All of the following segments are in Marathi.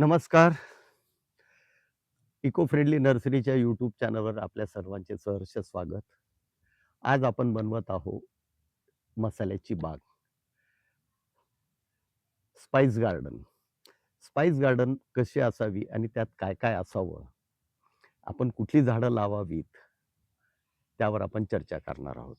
नमस्कार. इको फ्रेंडली नर्सरीच्या यूट्यूब चॅनलवर आपल्या सर्वांचे सहर्ष स्वागत. आज आपण बनवत आहोत मसाल्याची बाग. Spice garden. स्पाइस गार्डन कशी असावी आणि त्यात काय-काय असावं? आपण कुठली झाडं लावावीत? त्यावर आपण चर्चा करणार आहोत.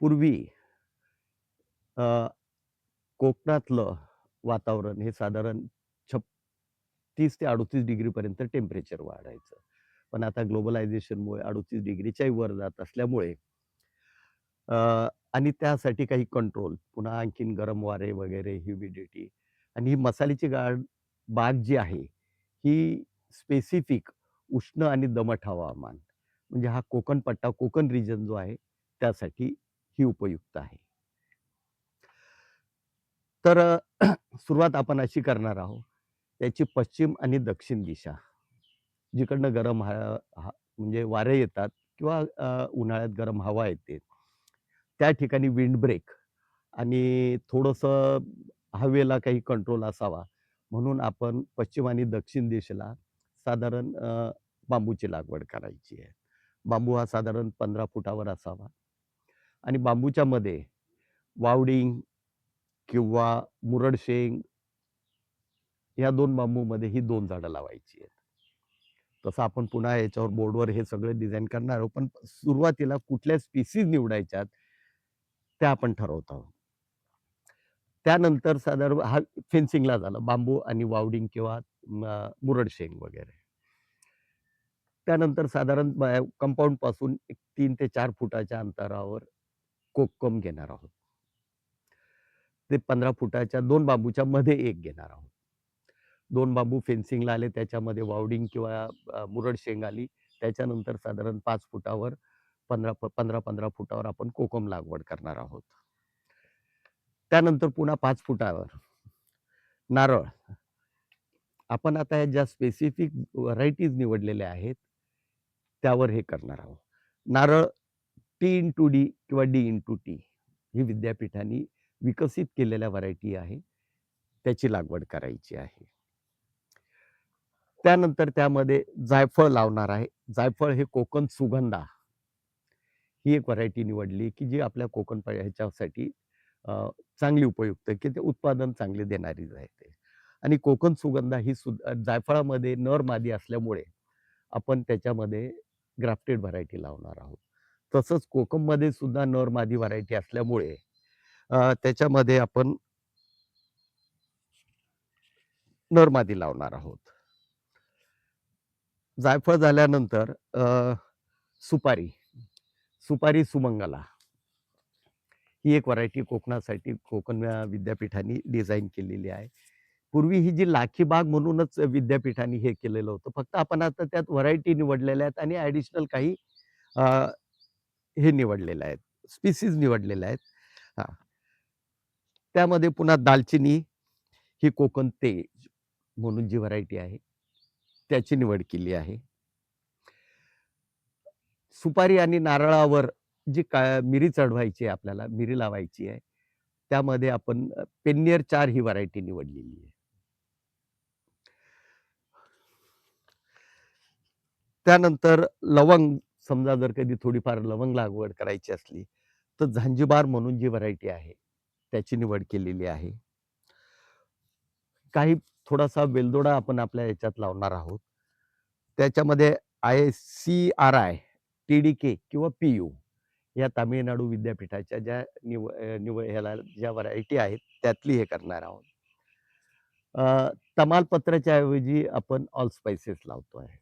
पूर्वी कोकणातलं वातावरण हे साधारण छप तीस ते 38 डिग्रीपर्यंत टेम्परेचर वाढायचं. पण आता ग्लोबलायझेशनमुळे 38 डिग्रीच्याही वर जात असल्यामुळे आणि त्यासाठी काही कंट्रोल, पुन्हा आणखीन गरम वारे वगैरे, ह्युमिडिटी आणि ही मसाल्याची गाड बाग जी आहे, ही स्पेसिफिक उष्ण आणि दमट हवामान म्हणजे हा कोकण पट्टा, कोकण रिजन जो आहे, त्यासाठी ही उपयुक्त आहे. तर सुरुवात आपण अशी करणार आहोत, त्याची पश्चिम आणि दक्षिण दिशा. जिकडनं गरम हा म्हणजे वारे येतात किंवा उन्हाळ्यात गरम हवा येते. त्या ठिकाणी विंड ब्रेक आणि थोडंसं हवेला काही कंट्रोल असावा, म्हणून आपण पश्चिम आणि दक्षिण दिशेला साधारण बांबूची लागवड करायची आहे. बांबू हा साधारण 15 फुटावर असावा आणि बांबूच्यामध्ये वावडिंग किंवा मुरड शेंग या 2 बांबूमध्ये ही दोन झाडं लावायची आहेत. तसं आपण पुन्हा याच्यावर बोर्डवर हे सगळं डिझाईन करणार आहोत, पण सुरुवातीला कुठल्या स्पीसीज निवडायच्यात, त्या आपण ठरवत आहोत. त्यानंतर साधारण हा फेन्सिंगला झालं, बांबू आणि वावडिंग किंवा मुरड शेंग वगैरे. त्यानंतर साधारण कंपाऊंड कंपाऊंडपासून तीन ते चार फुटाच्या अंतरावर कोकम घेणार आहोत. ते 15 फुटाच्या दोन बांबूच्या मध्ये एक घेणार आहोत. दोन बांबू फेन्सिंगला आले, त्याच्यामध्ये वावडिंग किंवा मुरड शेंग आली. त्याच्यानंतर साधारण पाच फुटावर पंधरा पंधरा पंधरा फुटावर आपण कोकम लागवड करणार आहोत. त्यानंतर पुन्हा पाच फुटावर नारळ. आपण आता या ज्या स्पेसिफिक व्हरायटीज निवडलेल्या आहेत, त्यावर हे करणार आहोत. नारळ टी इन टू डी किंवा डी इन टू टी ही विद्यापीठांनी विकसित केलेल्या व्हरायटी आहे. त्याची लागवड करायची आहे. त्यानंतर त्यामध्ये जायफळ लावणार आहे. जायफळ हे कोकण सुगंधा ही एक व्हरायटी निवडली, की जी आपल्या कोकण ह्याच्यासाठी चांगली उपयुक्त आहे, की ते उत्पादन चांगले देणारीच आहे ते. आणि कोकण सुगंधा ही सु जायफळामध्ये नर मादी असल्यामुळे आपण त्याच्यामध्ये ग्राफ्टेड व्हरायटी लावणार आहोत. तसंच कोकममध्ये सुद्धा नर मादी व्हरायटी असल्यामुळे त्याच्यामध्ये आपण नरमादी लावणार आहोत. जायफळ झाल्यानंतर सुपारी. सुपारी सुमंगला. ही एक व्हरायटी कोकणासाठी कोकण विद्यापीठाने डिझाईन केलेली आहे. पूर्वी ही जी लाखी बाग म्हणूनच विद्यापीठाने हे केलेलं होतं. फक्त आपण आता त्यात व्हरायटी निवडलेल्या आहेत आणि ॲडिशनल काही हे निवडलेलं आहेत, स्पीसीज निवडलेल्या आहेत. हां. त्यामध्ये पुन्हा दालचिनी ही कोकण तेज म्हणून जी व्हरायटी आहे, त्याची निवड केली आहे. सुपारी आणि नारळावर जी का मिरी चढवायची आहे आपल्याला, मिरी लावायची आहे. त्यामध्ये आपण पेन्नियर चार ही व्हरायटी निवडलेली आहे. त्यानंतर लवंग समजा जर कधी थोडीफार लवंग लागवड करायची असली, तर झांजीबार म्हणून जी व्हरायटी आहे, त्याची निवड केलेली आहे. काही थोडासा वेलदोडा आपण आपल्या याच्यात लावणार आहोत. त्याच्यामध्ये आय-सी-आर-आय, टी-डी-के किंवा पी-यू या तामिळनाडू विद्यापीठाच्या ज्या निव निवड निव ह्याला ज्या व्हरायटी आहेत, त्यातली हे करणार आहोत. तमालपत्राच्या ऐवजी आपण ऑल स्पायसेस लावतो आहे.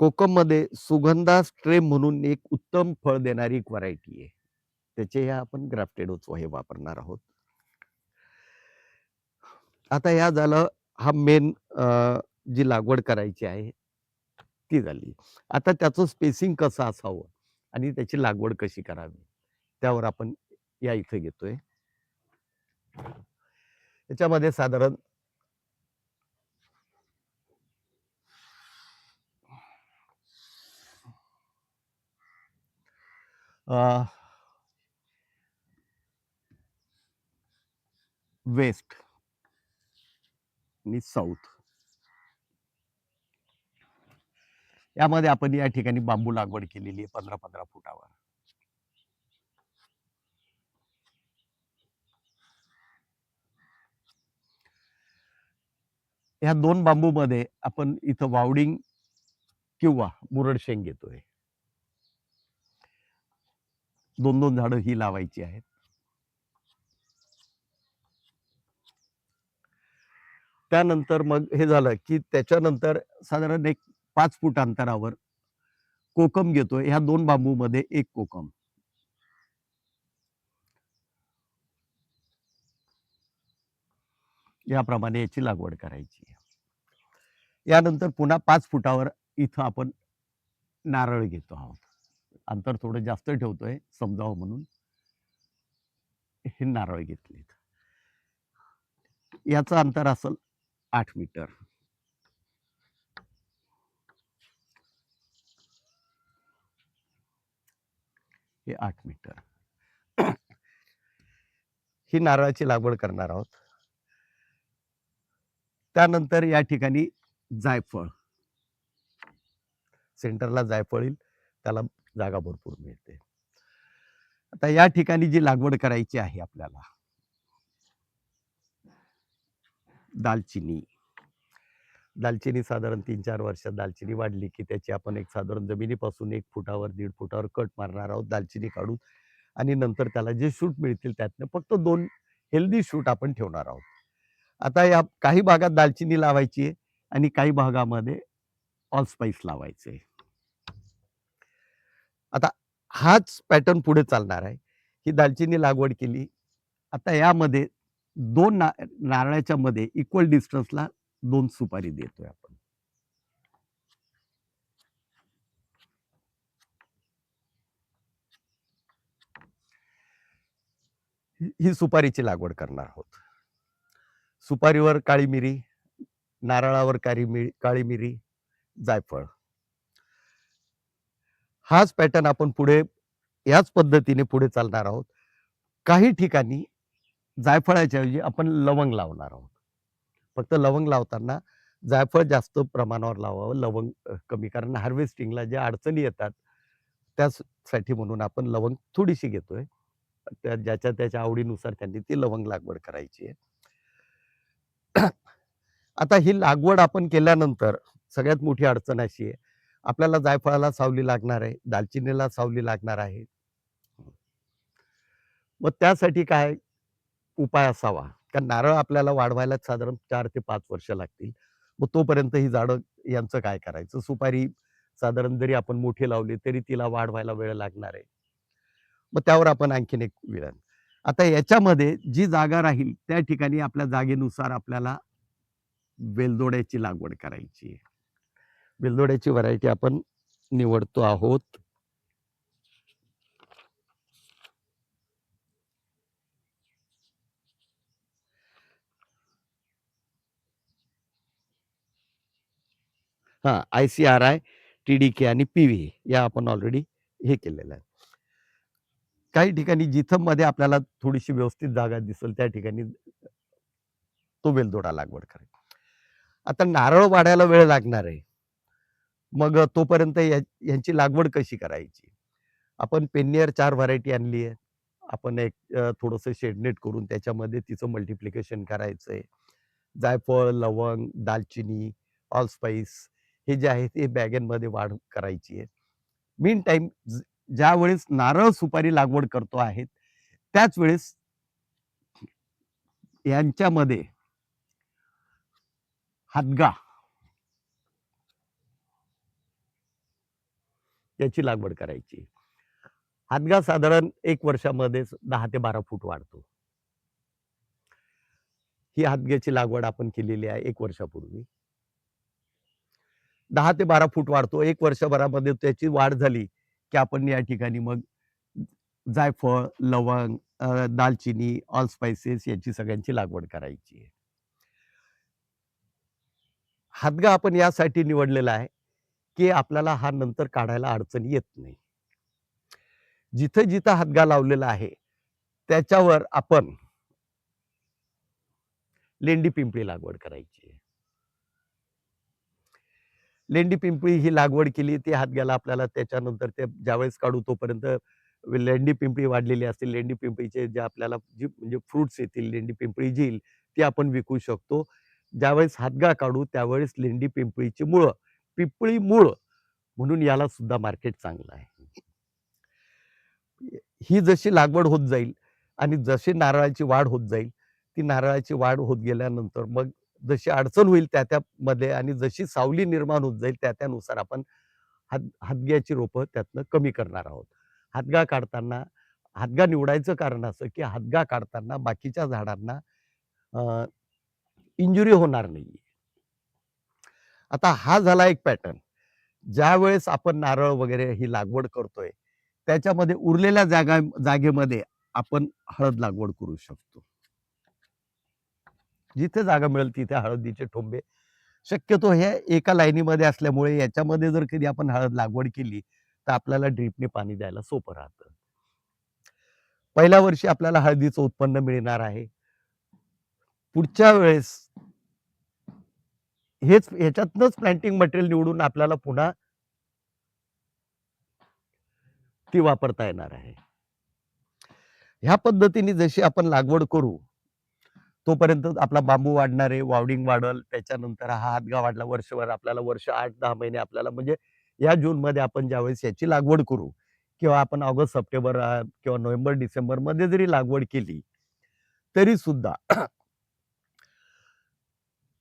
कोकममध्ये सुगंधा स्ट्रेम म्हणून एक उत्तम फळ देणारी एक व्हरायटी आहे. त्याचे ह्या आपण ग्राफ्टेड ग्राफ्टेडच हे वापरणार आहोत. आता ह्या झालं हा मेन जी लागवड करायची आहे, ती झाली. आता त्याचं स्पेसिंग कसं असावं आणि त्याची लागवड कशी करावी, त्यावर आपण या इथे घेतोय याच्यामध्ये साधारण वेस्ट आणि साऊथ. यामध्ये आपण या ठिकाणी बांबू लागवड केलेली आहे पंधरा पंधरा फुटावर. ह्या दोन बांबू मध्ये आपण इथं वावडिंग किंवा मुरड शेंग घेतोय. दोन दोन झाडं ही लावायची आहेत. त्यानंतर मग हे झालं की त्याच्यानंतर साधारण एक पाच फूट अंतरावर कोकम घेतोय. ह्या दोन बांबू मध्ये एक कोकम. याप्रमाणे याची लागवड करायची. यानंतर पुन्हा पाच फुटावर इथं आपण नारळ घेतो आहोत. अंतर थोडं जास्त ठेवतोय समजावं म्हणून. हे नारळ घेतलेत याचं अंतर असेल आठ मीटर. हे आठ मीटर. ही नारळाची लागवड करणार आहोत. त्यानंतर या ठिकाणी जायफळ. सेंटरला जायफळ येईल. त्याला जागा भरपूर मिळते. आता या ठिकाणी जी लागवड करायची आहे आपल्याला. दालचिनी. दालचिनी साधारण तीन चार वर्षात दालचिनी वाढली की त्याची आपण एक साधारण जमिनीपासून एक फुटावर दीड फुटावर कट मारणार आहोत दालचिनी काढून आणि नंतर त्याला जे शूट मिळतील त्यातनं फक्त दोन हेल्दी शूट आपण ठेवणार आहोत. आता या काही भागात दालचिनी लावायची आहे आणि काही भागामध्ये ऑलस्पाईस लावायचे आता हाच पॅटर्न पुढे चालणार आहे. ही दालचिनी लागवड केली. आता यामध्ये दोन ना नारळाच्या मध्ये इक्वल डिस्टन्सला दोन सुपारी देतोय आपण. ही- सुपारीची लागवड करणार आहोत. सुपारीवर काळी मिरी नारळावर काळी मिरी काळी मिरी जायफळ. हाच पॅटर्न आपण पुढे याच पद्धतीने पुढे चालणार आहोत. काही ठिकाणी जायफळाच्या ऐवजी आपण लवंग लावणार आहोत. फक्त लवंग लावताना जायफळ जास्त प्रमाणावर लावावं लवंग कमी. कारण हार्वेस्टिंगला ज्या अडचणी येतात त्यासाठी म्हणून आपण लवंग थोडीशी घेतोय. त्या ज्याच्या त्याच्या आवडीनुसार त्यांनी ती लवंग लागवड करायची आहे. आता ही लागवड आपण केल्यानंतर सगळ्यात मोठी अडचण अशी आहे आपल्याला जायफळाला सावली लागणार आहे दालचिनीला सावली लागणार आहे. मग त्यासाठी काय उपाय असावा? कारण नारळ आपल्याला वाढवायला साधारण चार ते पाच वर्ष लागतील. मग तोपर्यंत ही झाडं यांचं काय करायचं? सुपारी साधारण जरी आपण मोठी लावली तरी तिला वाढवायला वेळ लागणार आहे. मग त्यावर आपण आणखीन एक विधान. आता याच्यामध्ये जी जागा राहील त्या ठिकाणी आपल्या जागेनुसार आपल्याला वेलदोड्याची लागवड करायची आहे. बेलदोड्याची व्हरायटी आपण निवडतो आहोत. हा I C R I T D K आणि पी व्ही या आपण ऑलरेडी हे केलेलं आहे. काही ठिकाणी जिथं मध्ये आपल्याला थोडीशी व्यवस्थित जागा दिसेल त्या ठिकाणी तो वेलदोडा लागवड करेल. आता नारळ वाढायला वेळ लागणार आहे. मग तोपर्यंत या- यांची लागवड कशी करायची? आपण पेनियर चार व्हरायटी आणली आहे आपण एक थोडंसं शेडनेट करून त्याच्यामध्ये तिचं मल्टिप्लिकेशन करायचं आहे जायफळ लवंग दालचिनी ऑल स्पाइस हे जे आहे ते बॅगेनमध्ये वाढ करायची आहे. मीन टाईम ज्या वेळेस नारळ सुपारी लागवड करतो आहेत त्याच वेळेस यांच्यामध्ये हातगा याची लागवड करायची. हातगा साधारण एक वर्षामध्येच दहा ते बारा फूट वाढतो. ही हातग्याची लागवड आपण केलेली आहे एक वर्षापूर्वी. दहा ते बारा फूट वाढतो. एक वर्षभरामध्ये त्याची वाढ झाली की आपण या ठिकाणी मग जायफळ लवंग दालचिनी, ऑल स्पाइसेस याची सगळ्यांची लागवड करायची आहे. हादगा आपण यासाठी निवडलेला आहे, की आपल्याला हा नंतर काढायला अडचण येत नाही. जिथं-जिथं हातगा लावलेला आहे, त्याच्यावर आपण लेंडी-पिंपळी लागवड करायची लेंडी-पिंपळी ही लागवड केली, ती हातग्याला आपल्याला त्याच्यानंतर ते ज्यावेळेस काढू तोपर्यंत लेंडी-पिंपळी वाढलेली असते. लेंडी-पिंपळीचे जे आपल्याला जी म्हणजे फ्रुट्स येतील, लेंडी-पिंपळी जी येईल, ती आपण विकू शकतो. ज्यावेळेस हातगा काढू त्यावेळेस लेंडी-पिंपळीची मुळं, पिंपळी मूळ म्हणून याला सुद्धा मार्केट चांगलं आहे. ही जशी लागवड होत जाईल आणि जशी नारळाची वाढ होत जाईल, ती नारळाची वाढ होत गेल्यानंतर मग जशी अडचण होईल त्या-त्यामध्ये आणि जशी सावली निर्माण होत जाईल त्या-त्यानुसार आपण हात हातग्याची रोपं त्यातनं कमी करणार आहोत. हातगा काढताना हातगा निवडायचं कारण असं, की हातगा काढताना बाकीच्या झाडांना इंजुरी होणार नाही. आता हा झाला एक पॅटर्न. ज्या वेळेस आपण नारळ वगैरे ही लागवड करतोय, त्याच्यामध्ये उरलेल्या जागा जागेमध्ये आपण हळद लागवड करू शकतो. जिथे जागा मिळेल तिथे हळदीचे ठोंबे शक्यतो हे एका लाईनीमध्ये असल्यामुळे याच्यामध्ये जर कधी आपण हळद लागवड केली, तर आपल्याला ड्रीपने पाणी द्यायला सोपं राहतं. पहिल्या वर्षी आपल्याला हळदीचं उत्पन्न मिळणार आहे. पुढच्या वेळेस हेच ह्याच्यातनंच प्लांटिंग मटेरियल निवडून आपल्याला पुन्हा ती वापरता येणार आहे. ह्या पद्धतीने जशी आपण लागवड करू, तोपर्यंत आपला बांबू वाढणार आहे, वावडिंग वाढल. त्याच्यानंतर हा हातगा वाढला वर्षभर आपल्याला वर्ष आठ दहा महिने आपल्याला म्हणजे या जूनमध्ये आपण ज्यावेळेस याची लागवड करू किंवा आपण ऑगस्ट, सप्टेंबर किंवा नोव्हेंबर, डिसेंबरमध्ये जरी लागवड केली, तरी सुद्धा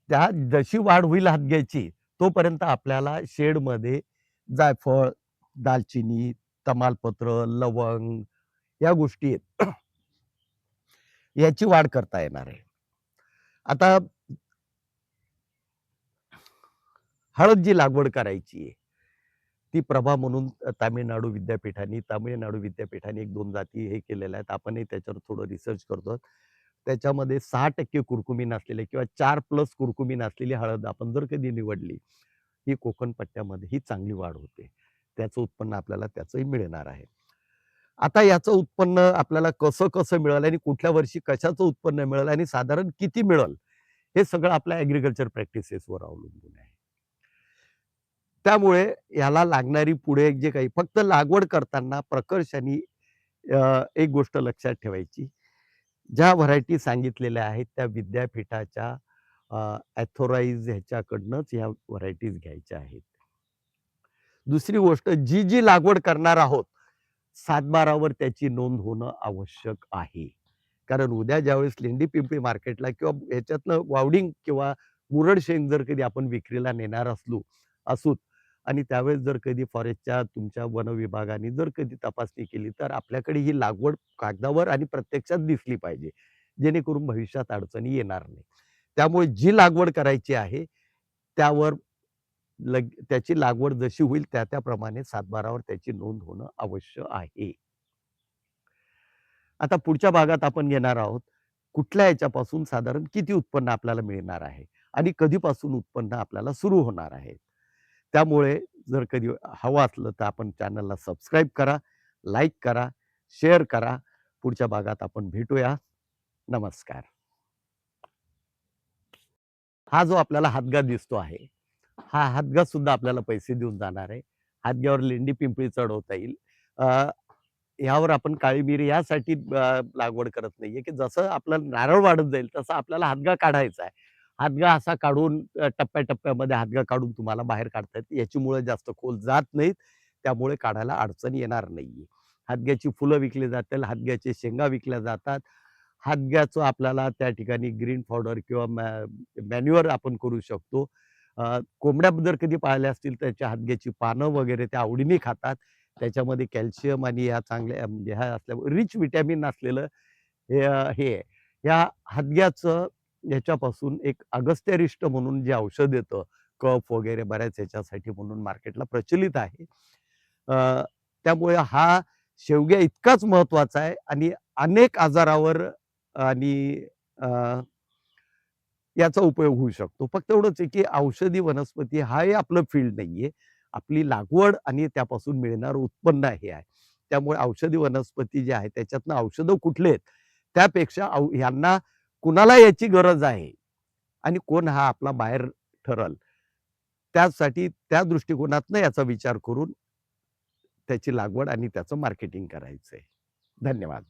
त्या जशी वाढ होईल हात घ्यायची तोपर्यंत आपल्याला शेडमध्ये जायफळ, दालचिनी, तमालपत्र, लवंग या गोष्टी आहेत. याची वाढ करता येणार आहे. आता हळद जी लागवड करायची आहे, ती प्रभा म्हणून तामिळनाडू विद्यापीठाने तामिळनाडू विद्यापीठाने 1-2 जाती हे केलेल्या आहेत. आपणही त्याच्यावर थोडं रिसर्च करतो. त्याच्यामध्ये सहा टक्के कुरकुमीन असलेले किंवा चार प्लस कुरकुमीन असलेली हळद आपण जर कधी निवडली, ही कोकण पट्ट्यामध्ये ही चांगली वाढ होते. त्याचं उत्पन्न आपल्याला त्याचंही मिळणार आहे. आता याचं उत्पन्न आपल्याला कसं-कसं मिळेल आणि कुठल्या वर्षी कशाचं उत्पन्न मिळेल आणि साधारण किती मिळेल, हे सगळं आपल्या ॲग्रिकल्चर प्रॅक्टिसेसवर अवलंबून आहे. त्यामुळे याला लागणारी पुढे जे काही फक्त लागवड करताना प्रकर्षाने एक गोष्ट लक्षात ठेवायची. ज्या व्हरायटी सांगितलेल्या आहेत त्या विद्यापीठाच्या ॲथोराईज ह्याच्याकडनंच ह्या व्हरायटीज घ्यायच्या आहेत. दुसरी गोष्ट जी, जी लागवड करणार आहोत, सातबारावर त्याची नोंद होणं आवश्यक आहे. कारण उद्या ज्यावेळेस लेंडी-पिंपळी मार्केटला किंवा ह्याच्यातनं वावडिंग किंवा मुरड शेंग जर कधी आपण विक्रीला नेणार असलो असू आणि त्यावेळेस जर कधी फॉरेस्टच्या तुमच्या वन विभागाने जर कधी तपासणी केली, तर आपल्याकडे ही लागवड कागदावर आणि प्रत्यक्षात दिसली पाहिजे. जेणेकरून भविष्यात अडचणी येणार नाही. त्यामुळे जी लागवड करायची आहे, त्यावर लग त्याची लागवड जशी होईल त्या त्याप्रमाणे सातबारावर त्याची नोंद होणं आवश्यक आहे. आता पुढच्या भागात आपण घेणार आहोत, कुठल्या याच्यापासून साधारण किती उत्पन्न आपल्याला मिळणार आहे आणि कधीपासून उत्पन्न आपल्याला सुरू होणार आहे. त्यामुळे जर कधी हवं असलं तर आपण चॅनलला सबस्क्राईब करा, लाईक करा, शेअर करा. पुढच्या भागात आपण भेटूया. नमस्कार. हा जो आपल्याला हातगा दिसतो आहे, हा हातगा सुद्धा आपल्याला पैसे देऊन जाणार आहे. हातग्यावर लेंडी-पिंपळी चढवता येईल. अ, ह्यावर आपण काळी मिरी यासाठी लागवड करत नाहीये, की जसं आपलं नारळ वाढत जाईल तसा आपल्याला हातगा काढायचा आहे. हादगा असा काढून टप्प्याटप्प्यामध्ये हातगा हादगा काढून तुम्हाला बाहेर काढता येते. याची मुळं जास्त खोल जात नाहीत. त्यामुळे काढायला अडचण येणार नाही हादग्याची फुलं विकली जातील, हातग्याचे शेंगा विकल्या जातात. हादग्याचं आपल्याला त्या ठिकाणी ग्रीन पावडर किंवा मॅ मॅन्युअर आपण करू शकतो. कोंबड्या जर कधी पाहिल्या असतील तर त्याच्या हादग्याची पानं वगैरे त्या आवडीने खातात. त्याच्यामध्ये कॅल्शियम आणि ह्या चांगल्या म्हणजे ह्या असल्यामुळे रिच व्हिटॅमिन असलेलं हे हे या ह्या हादग्याचं ह्याच्यापासून एक अगस्त्यारिष्ट म्हणून जे औषध येतं, कफ वगैरे बऱ्याच ह्याच्यासाठी म्हणून मार्केटला प्रचलित आहे. त्यामुळे हा शेवग्या इतकाच महत्त्वाचा आहे आणि अनेक आजारावर आणि याचा उपयोग होऊ शकतो. फक्त एवढंच आहे, की औषधी वनस्पती हा हे आपलं फील्ड नाहीये. आपली लागवड आणि त्यापासून मिळणारं उत्पन्न हे आहे. त्यामुळे औषधी वनस्पती जे आहे त्याच्यातनं औषधं कुठले आहेत, त्यापेक्षा औ ह्यांना कुणाला याची गरज आहे? आणि कोण हा आपला बाहेर ठरल, त्यासाठी त्या दृष्टिकोनातनं याचा विचार करून त्याची लागवड आणि त्याचं मार्केटिंग करायचं आहे धन्यवाद.